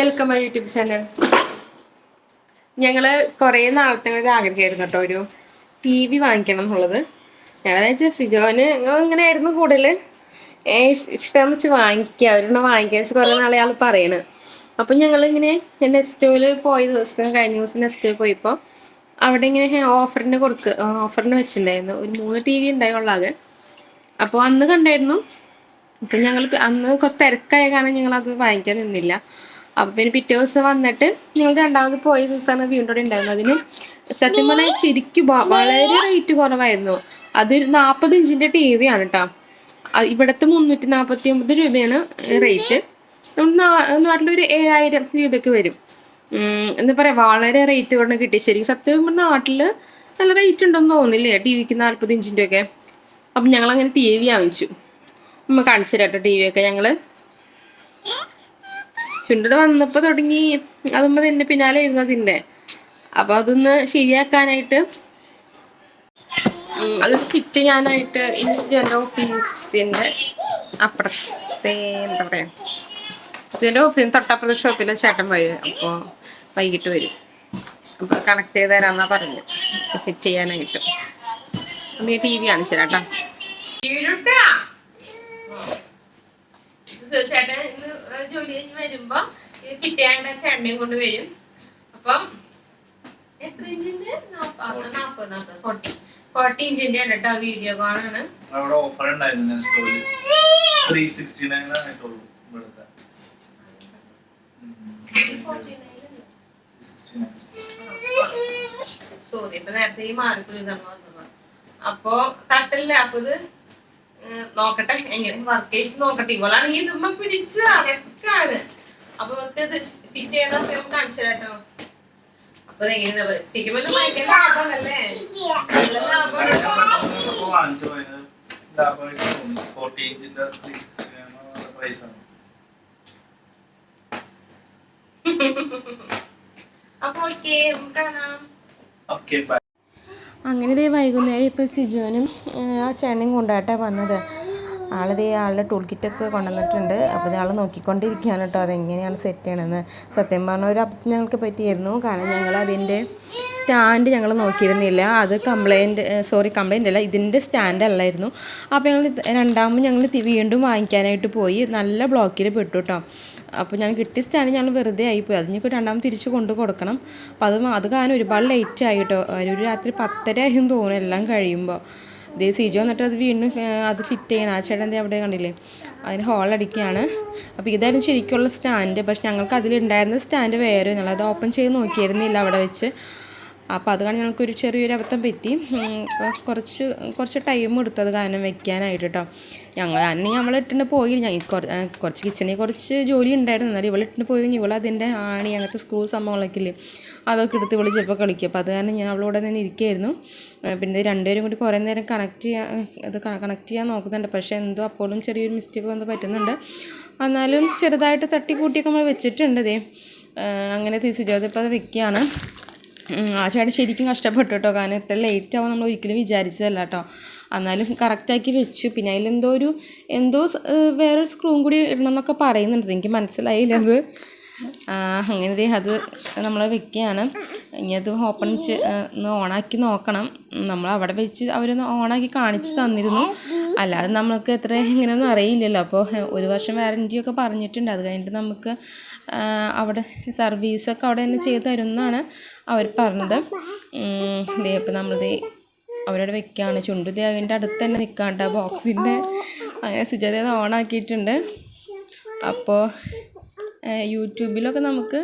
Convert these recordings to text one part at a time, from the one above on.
Welcome my YouTube channel ഞങ്ങൾ കുറേ നാളത്തെ ഒരു ആഗ്രഹമായിരുന്നു കേട്ടോ ഒരു ടി വി വാങ്ങിക്കണം എന്നുള്ളത്. ഞങ്ങളെന്ന് വെച്ചാൽ സിജോന് ഇങ്ങനെ ആയിരുന്നു കൂടുതൽ ഇഷ്ടം വെച്ച് വാങ്ങിക്കുക ഒരെണ്ണം വാങ്ങിക്കുക വെച്ച് കുറേ നാളെ ആൾ പറയണ്. അപ്പം ഞങ്ങൾ ഇങ്ങനെ എസ്റ്റോയിൽ പോയ ദിവസം കഴിഞ്ഞ ദിവസം എസ്റ്റോയിൽ പോയപ്പോൾ അവിടെ ഇങ്ങനെ ഓഫറിന് കൊടുക്ക ഓഫറിന് വെച്ചിട്ടുണ്ടായിരുന്നു. ഒരു മൂന്ന് ടി വി ഉണ്ടായുള്ള ആകെ. അപ്പോൾ അന്ന് കണ്ടായിരുന്നു. അപ്പം ഞങ്ങൾ അന്ന് കുറച്ച് തിരക്കായ കാരണം ഞങ്ങൾ അത് വാങ്ങിക്കാൻ നിന്നില്ല. അപ്പം പിന്നെ പിറ്റേ ദിവസം വന്നിട്ട് നിങ്ങൾ രണ്ടാമത് പോയ ദിവസമാണ് വീണ്ടും ഉണ്ടായിരുന്നു ഉണ്ടായിരുന്നത്. അതിന് സത്യം പറഞ്ഞാൽ ശരിക്കും വളരെ റേറ്റ് കുറവായിരുന്നു. അതൊരു നാൽപ്പത് ഇഞ്ചിന്റെ ടി വി ആണ് കേട്ടോ ഇവിടുത്തെ മുന്നൂറ്റി നാൽപ്പത്തി ഒമ്പത് രൂപയാണ് റേറ്റ് നാട്ടിലൊരു ഏഴായിരം രൂപയ്ക്ക് വരും. എന്ന് എന്താ പറയാ വളരെ റേറ്റ് കൊണ്ട് കിട്ടി. ശരിക്കും സത്യം നാട്ടിൽ നല്ല റേറ്റ് ഉണ്ടെന്ന് തോന്നില്ലേ ടി വിക്ക് നാൽപ്പത് ഇഞ്ചിന്റെ ഒക്കെ അപ്പം ഞങ്ങൾ അങ്ങനെ ടി വി വാങ്ങിച്ചു നമ്മൾ കാണിച്ചു തരാം കേട്ടോ ടി വി ഒക്കെ ഞങ്ങൾ. ചുണ്ടത് വന്നപ്പോ തുടങ്ങി. അതുമ്പോ തന്നെ പിന്നാലെ ഇരുന്നു അതിന്റെ. അപ്പൊ അതൊന്ന് ശരിയാക്കാനായിട്ട് അത് കിറ്റ് ഞാനായിട്ട് ഇൻസിഡന്റ് ഓഫീസിന്റെ അപ്പുറത്തെ എന്താ പറയാ ഓഫ് ഓഫീസ് തൊട്ടപ്പുറത്തെ ഷോപ്പിലെ ചേട്ടൻ വരും. അപ്പോൾ വൈകിട്ട് വരും. അപ്പോൾ കണക്ട് ചെയ്ത് തരാന്നാ പറഞ്ഞു ഫിറ്റ് ചെയ്യാനായിട്ട്. അമ്മ ടി വി കാണിച്ചു തരാം കേട്ടോ ചേട്ടൻ ഇന്ന് ജോലി കഴിഞ്ഞ് വരുമ്പോ ഇത് കിട്ടിയാണ്ട് ചേട്ടനെയും കൊണ്ട് വരും. അപ്പം എത്ര ഇഞ്ചിന്റെ? നാപ്പത് നാപ്പത് ഫോർട്ടി. ഫോർട്ടി ഇഞ്ചിന്റെ ആണ് കേട്ടോ വീഡിയോ കോണാണ്. അവിടെ ഓഫർ ഉണ്ടായിരുന്നു സ്റ്റോറിൽ ത്രീ സിക്സ്റ്റി നയൻ ആയിട്ടുള്ളൂ ഇവിടുത്തെ. സോറി ഇപ്പൊ നേരത്തെ ഈ മാറിപ്പോയി തന്നു അപ്പൊ തട്ടില്ല അപ്പൊ ഇത് നോക്കട്ടെ എങ്ങനെ വർക്ക് ചെയ്ത് നോക്കട്ടെ. ഇവളാണെങ്കിൽ നമ്മ പിടിച്ച് അടക്കാണ് അപ്പൊ നമുക്ക് ഇത് ഫിറ്റ് ചെയ്യണമൊക്കെ നമുക്ക് കാണിച്ചു തരാട്ടോ അപ്പൊ എങ്ങനെ ശരിക്കും ഭയങ്കര ലാഭമാണല്ലേ? നല്ല ലാഭമാണ് അപ്പൊ ഓക്കെ കാണാം. ഓക്കെ ബൈ അങ്ങനെ ദേ വൈകുന്നേരം ഇപ്പോൾ സിജുവിനും ആ ചേട്ടനും കൊണ്ടായിട്ടാണ് വന്നത്. ആളിത് ആളുടെ ടൂൾ കിറ്റൊക്കെ കൊണ്ടുവന്നിട്ടുണ്ട്. അപ്പോൾ ആൾ നോക്കിക്കൊണ്ടിരിക്കുകയാണ് കേട്ടോ അതെങ്ങനെയാണ് സെറ്റ് ചെയ്യണമെന്ന് സത്യം പറഞ്ഞ ഒരു അബദ്ധം ഞങ്ങൾക്ക് പറ്റിയിരുന്നു. കാരണം ഞങ്ങൾ അതിന്റെ സ്റ്റാൻഡ് ഞങ്ങൾ നോക്കിയിരുന്നില്ല. അത് കംപ്ലൈന്റ് സോറി കംപ്ലൈന്റ് അല്ല ഇതിന്റെ സ്റ്റാൻഡ് അല്ലായിരുന്നു. അപ്പോൾ ഞങ്ങൾ രണ്ടാമത് ഞങ്ങൾ വീണ്ടും വാങ്ങിക്കാനായിട്ട് പോയി. നല്ല ബ്ലോക്കിൽ പെട്ടു കേട്ടോ അപ്പോൾ ഞാൻ കിട്ടിയ സ്റ്റാൻഡ് ഞങ്ങൾ വെറുതെ ആയിപ്പോയി. അത് ഞങ്ങൾക്ക് രണ്ടാമത് തിരിച്ച് കൊണ്ടു കൊടുക്കണം. അപ്പോൾ അത് അത് കാരണം ഒരുപാട് ലേറ്റ് ആയി കേട്ടോ ഒരു രാത്രി പത്തര ആയും തോന്നുന്നു എല്ലാം കഴിയുമ്പോൾ ഇതേ സിജു എന്നിട്ട് അത് വീണ്ടും അത് ഫിറ്റ് ചെയ്യണം. ആ ചേട്ടൻ ദേ അവിടെ കണ്ടില്ലേ? അതിന് ഹോൾ അടിക്കുകയാണ് അപ്പോൾ ഇതായിരുന്നു ശരിക്കുള്ള സ്റ്റാൻഡ്. പക്ഷെ ഞങ്ങൾക്ക് അതിലുണ്ടായിരുന്ന സ്റ്റാൻഡ് വേറെ ഒന്നുമില്ല അത് ഓപ്പൺ ചെയ്ത് നോക്കിയിരുന്നില്ല അവിടെ വെച്ച്. അപ്പോൾ അത് കാരണം ഞങ്ങൾക്കൊരു ചെറിയൊരു അബദ്ധം പറ്റി. കുറച്ച് കുറച്ച് ടൈം എടുത്തു അത് കാരണം വെക്കാനായിട്ട് കേട്ടോ ഞങ്ങൾ അന്നെ നമ്മൾ ഇട്ടിട്ട് പോയി കുറച്ച് കിച്ചണിൽ കുറച്ച് ജോലി ഉണ്ടായിരുന്നു. എന്നാലും ഇവളിട്ടിട്ട് പോയി കഴിഞ്ഞ് ഇവൾ അതിന്റെ ആണി അങ്ങനത്തെ സ്ക്രൂ സംഭവങ്ങളൊക്കെ ഇല്ലേ അതൊക്കെ എടുത്ത് ഇവൾ ചിലപ്പോൾ കളിക്കും. അപ്പോൾ അത് കാരണം ഞാൻ അവളോടെ തന്നെ ഇരിക്കുകയായിരുന്നു പിന്നെ രണ്ടുപേരും കൂടി കുറേ നേരം കണക്ട് ചെയ്യാൻ അത് കണക്ട് ചെയ്യാൻ നോക്കുന്നുണ്ട്. പക്ഷേ എന്തോ അപ്പോഴും ചെറിയൊരു മിസ്റ്റേക്ക് വന്ന് പറ്റുന്നുണ്ട്. എന്നാലും ചെറുതായിട്ട് തട്ടിക്കൂട്ടിയൊക്കെ നമ്മൾ വെച്ചിട്ടുണ്ട് ഇതേ അങ്ങനെ തിരിച്ചു ഇപ്പോൾ അത് വെക്കുകയാണ്. ആ ചേട്ടൻ ശരിക്കും കഷ്ടപ്പെട്ടു കേട്ടോ. കാരണം ഇത്ര ലേറ്റ് ആവും നമ്മൾ ഒരിക്കലും വിചാരിച്ചതല്ല കേട്ടോ. എന്നാലും കറക്റ്റാക്കി വെച്ചു. പിന്നെ അതിലെന്തോ ഒരു എന്തോ വേറൊരു സ്ക്രൂവും കൂടി ഇടണം എന്നൊക്കെ പറയുന്നുണ്ട്. എനിക്ക് മനസ്സിലായില്ല അത്. അങ്ങനെ അത് നമ്മൾ വെക്കുകയാണ്. ഇനി അത് ഓപ്പൺ ഒന്ന് ഓണാക്കി നോക്കണം. നമ്മൾ അവിടെ വെച്ച് അവരൊന്ന് ഓണാക്കി കാണിച്ച് തന്നിരുന്നു. അല്ലാതെ നമ്മൾക്ക് എത്ര എങ്ങനെയൊന്നും അറിയില്ലല്ലോ. അപ്പോൾ ഒരു വർഷം വാറന്റിയൊക്കെ പറഞ്ഞിട്ടുണ്ട്. അത് കഴിഞ്ഞിട്ട് നമുക്ക് അവിടെ സർവീസൊക്കെ അവിടെ തന്നെ ചെയ്ത് തരുമെന്നാണ് അവർ പറഞ്ഞത്. ഇതേ അപ്പോൾ നമ്മളിത് അവരോട് വെക്കുകയാണ് ചുണ്ടു ദേ അതിന്റെ അടുത്ത് തന്നെ നിൽക്കാണ്ട് ആ ബോക്സിന്റെ അങ്ങനെ സുജാത ഓണാക്കിയിട്ടുണ്ട് അപ്പോൾ യൂട്യൂബിലൊക്കെ നമുക്ക്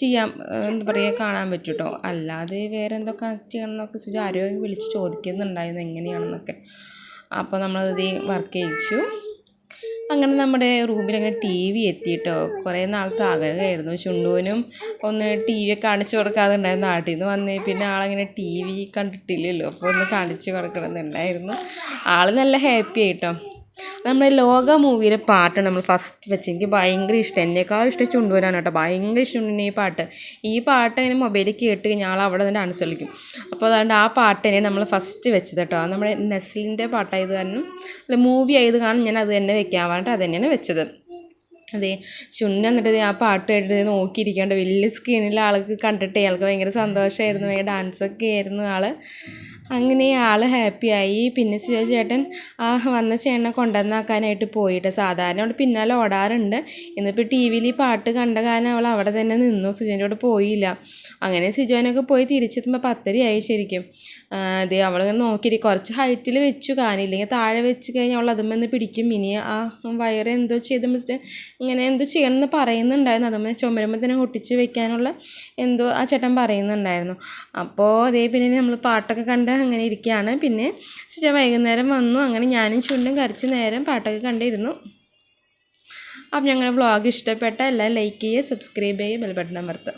ചെയ്യാം. എന്താ പറയുക കാണാൻ പറ്റും കേട്ടോ അല്ലാതെ വേറെ എന്തോ കണക്ട് ചെയ്യണം എന്നൊക്കെ സുജ ആരോഗ്യം വിളിച്ച് ചോദിക്കുന്നുണ്ടായിരുന്നു എങ്ങനെയാണെന്നൊക്കെ. അപ്പോൾ നമ്മളത് വർക്ക് ചെയ്യിച്ചു. അങ്ങനെ നമ്മുടെ റൂമിൽ അങ്ങനെ ടി വി എത്തിയിട്ടോ. കുറേ നാളത്തെ ആഗ്രഹമായിരുന്നു. ചുണ്ടുവിനും ഒന്ന് ടി വി കാണിച്ചു കൊടുക്കാതെ ഉണ്ടായിരുന്നു നാട്ടിൽ നിന്ന് വന്ന് പിന്നെ ആളങ്ങനെ ടി വി കണ്ടിട്ടില്ലല്ലോ. അപ്പോൾ ഒന്ന് കാണിച്ചു കൊടുക്കണമെന്നുണ്ടായിരുന്നു. ആൾ നല്ല ഹാപ്പി ആയിട്ടോ. നമ്മുടെ ലോക മൂവിയിലെ പാട്ട് നമ്മൾ ഫസ്റ്റ് വെച്ച് എനിക്ക് ഭയങ്കര ഇഷ്ടം. എന്നേക്കാൾ ഇഷ്ടം ചുണ്ടുവനാണ് കേട്ടോ ഭയങ്കര ഇഷ്ടമുണ്ട് ഈ പാട്ട്. ഈ പാട്ട് ഇങ്ങനെ മൊബൈലിൽ കേട്ട് കഴിഞ്ഞാൽ ആൾ അവിടെ നിന്ന് ഡാൻസ് കളിക്കും. അപ്പോൾ അതുകൊണ്ട് ആ പാട്ട് തന്നെ നമ്മൾ ഫസ്റ്റ് വെച്ചത് കേട്ടോ. നമ്മുടെ നെസ്ലിന്റെ പാട്ടായത് കാരണം അല്ല മൂവി ആയത് കാരണം ഞാൻ അത് തന്നെ വെക്കാൻ പറഞ്ഞിട്ട് അത് തന്നെയാണ് വെച്ചത്. അതെ ചുണ്ണ എന്നിട്ട് ആ പാട്ട് കേട്ടിട്ട് നോക്കിയിരിക്കാണ്ട് വലിയ സ്ക്രീനിൽ ആൾക്ക് കണ്ടിട്ട് അയാൾക്ക് ഭയങ്കര സന്തോഷമായിരുന്നു ഭയങ്കര ഡാൻസൊക്കെ ആയിരുന്നു ആൾ. അങ്ങനെ ആൾ ഹാപ്പിയായി പിന്നെ ചേട്ടൻ ആ വന്ന ചേട്ടനെ കൊണ്ടുവന്നാക്കാനായിട്ട് പോയിട്ട്. സാധാരണ അവിടെ പിന്നാലെ ഓടാറുണ്ട്. ഇന്നിപ്പോൾ ടി വിയിൽ ഈ പാട്ട് കണ്ട കാരണം അവൾ അവിടെ തന്നെ നിന്നു. സുജോന്റെ കൂടെ പോയില്ല. അങ്ങനെ സുജോനൊക്കെ പോയി തിരിച്ചെത്തുമ്പോൾ പത്തരയായി ശരിക്കും. അതെ അവളിങ്ങനെ നോക്കിയിട്ട് കുറച്ച് ഹൈറ്റിൽ വെച്ചു കാണില്ലെങ്കിൽ താഴെ വെച്ച് കഴിഞ്ഞാൽ അവൾ അതുമെന്ന് പിടിക്കും. ഇനി ആ വയറ് എന്തോ ചെയ്ത് ഇങ്ങനെ എന്തോ ചെയ്യണമെന്ന് പറയുന്നുണ്ടായിരുന്നു. അതുമ്പോൾ ചുമരുമ്പോൾ തന്നെ ഒട്ടിച്ച് വെക്കാനുള്ള എന്തോ ആ ചേട്ടൻ പറയുന്നുണ്ടായിരുന്നു. അപ്പോൾ അതേ പിന്നെ നമ്മൾ പാട്ടൊക്കെ കണ്ട് അങ്ങനെ ഇരിക്കുകയാണ് പിന്നെ ചേട്ടൻ വൈകുന്നേരം വന്നു. അങ്ങനെ ഞാനും ചുണ്ടും കരച്ച് നേരം പാട്ടൊക്കെ കണ്ടിരുന്നു. അപ്പം ഞങ്ങളുടെ വ്ളോഗ് ഇഷ്ടപ്പെട്ട എല്ലാം ലൈക്ക് ചെയ്യുക സബ്സ്ക്രൈബ് ചെയ്യുക ബെൽ ബട്ടൺ അമർത്തുക.